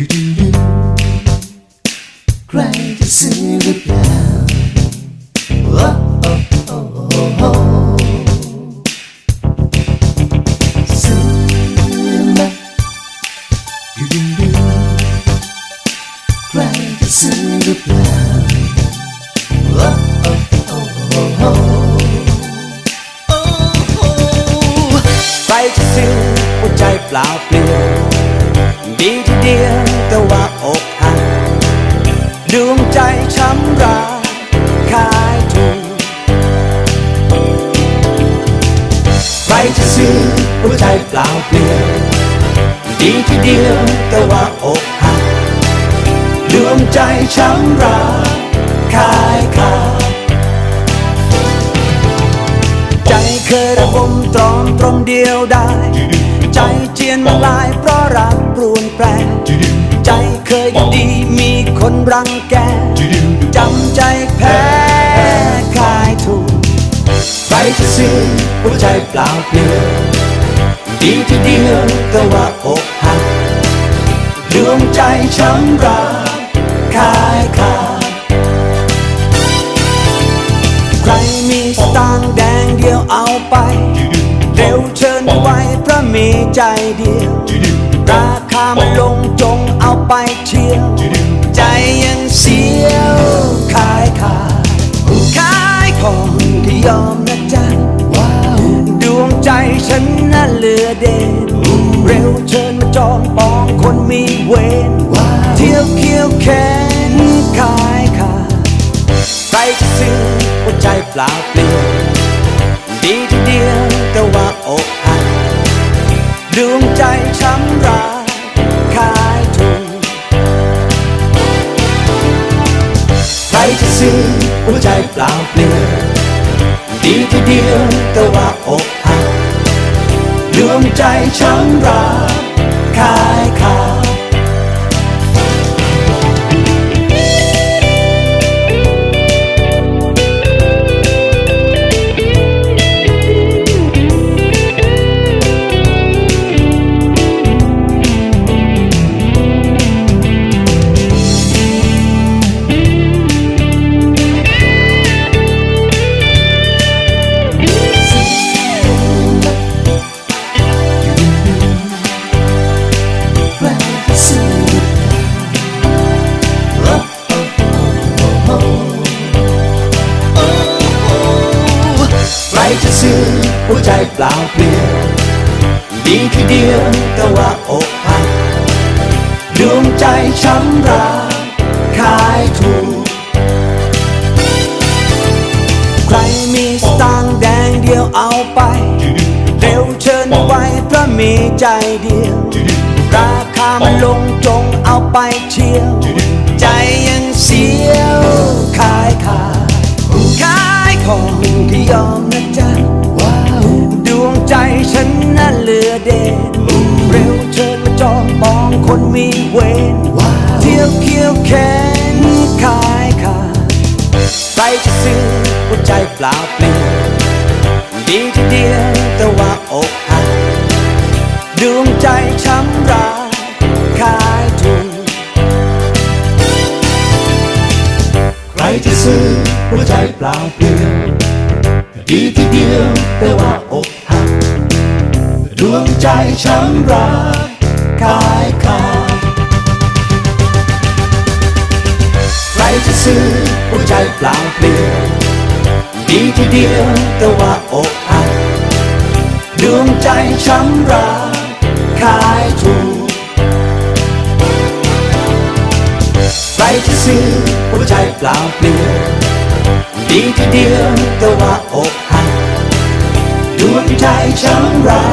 อยู่ดูดูใครจะซื้อหรือเปล่าโอ้โอ้โอ้โอ้ซื้อไหมอยู่ดูดูใครจะซื้อหรือเปล่าโอ้โอ้โอ้โอ้ใครจะซื้อหัวใจเปล่าเปลี่ยว ว่าอกหักดวงใจช้ำราขายถูกใครจะซื้อหัวใจเปล่าเปลี่ยวดีที่เดียวแต่ว่าอกหักดวงใจช้ำราขายขาดใจเคยระบมตรอมตรงเดียวได้ ใจเจียนมาลายเพราะรักปรวนแปร เคยดีมีคนรังแกจำใจแพ้ขายถูกใครจะซื้อหัวใจเปล่าเปลี่ยวดีทีเดียวแต่ว่าอกหักดวงใจช้ำราขายขาดใครมีสตางค์แดงเดียวเอาไป เร็วเชิญไว้เพราะมีใจเดียวราคามันลงจงเอาไปเชียวใจยังเสียวขายขาดขายของที่ยอมนะจ๊ะดวงใจฉันน่ะเหลือเด่นเร็วเชิญมาจองปองคนมีเวรเที่ยวเคี้ยวแขนขายขาดใครจะซื้อหัวใจเปล่าเปลี่ยวดีทีเดียวแต่ว่าอกหักดวงใจช้ำรา ขายถูกใครจะซื้อหัวใจเปล่าเปลี่ยวดีทีเดียวแต่ว่าอกหักลืมใจช้ำรา จะซื้อหัวใจเปล่าเปลี่ยวดีทีเดียวแต่ว่าอกหักดวงใจช้ำราขายถูก ใครมีสตางค์แดงเดียวเอาไป เร็วเชิญไว้เพราะมีใจเดียว ราคามันลงจงเอาไปเชี่ยว ใจยังเสียวขายายของที่ยอมนะจ๊ะว้าวดวงใจฉันน่ะเหลือเด่นเร็วเชิญมาจองปองคนมีเวรว้าวเที่ยวเคี้ยวแขนขายขาดใครจะซื้อหัวใจเปล่าเปลี่ยวดีทีเดียวแต่ว่าอกหักดวงใจช้ำรา ซื้อหัวใจเปล่าเปลี่ยวดีที่เดียวแต่ว่าอกหักดวงใจช้ำราขายขาดใครจะซื้อหัวใจเปล่าเปลี่ยวดีที่เดียวแต่ว่าอกหักดวงใจช้ำราขายถูกใครจะซื้อหัวใจเปล่าเปลี่ยว เดียวแต่ว่าอกหักดวงใจช้ำราขายขา